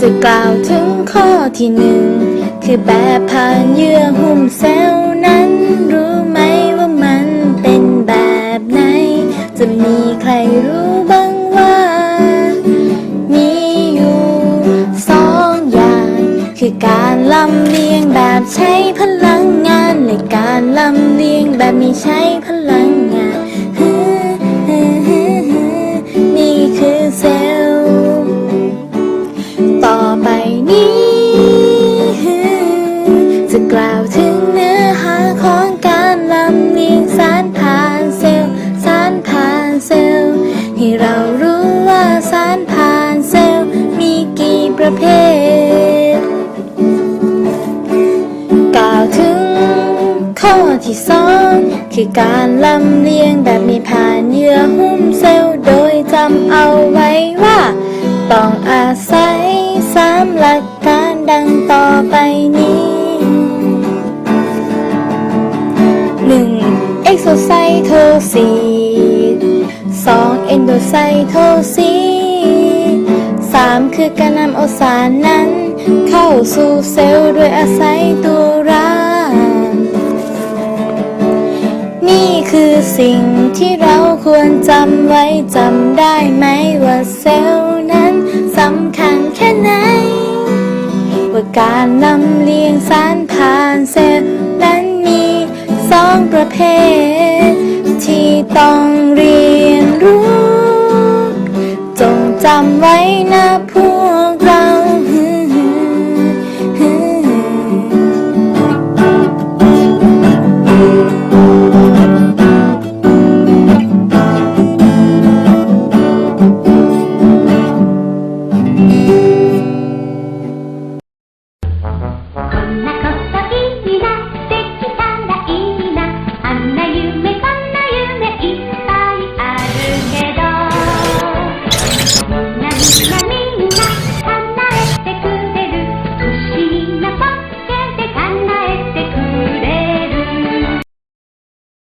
จะกล่าวถึงข้อที่หนึ่ง คือแบบผ่านเยื่อหุ้มเซลล์นั้น รู้ไหมว่ามันเป็นแบบไหน จะมีใครรู้บ้างว่า มีอยู่สองอย่าง คือการลำเลียงแบบใช้พลังงาน และการลำเลียงแบบไม่ใช้พลัง เรารู้ว่าสารผ่านเซลล์มีกี่ประเภท กล่าวถึงข้อที่สองคือการลำเลียงแบบม่ผ่านเยื่อหุ้มเซลล์โดยจำเอาไว้ว่า ต้องอาศัยสามหลักการดังต่อไปนี้หนึ่งเอ็กโซไซโทซี เอนโดไซโทซีสามคือการนำเอาสารนั้น เข้าสู่เซลล์โดยอาศัยตัวร่างนี่คือสิ่งที่เราควรจำไว้จำได้ไหมว่าเซลล์นั้นสำคัญแค่ไหนว่าการลำเลียงสารผ่านเซลล์นั้นมีสองประเภท ที่ต้องเรีย จำไว้นะพูก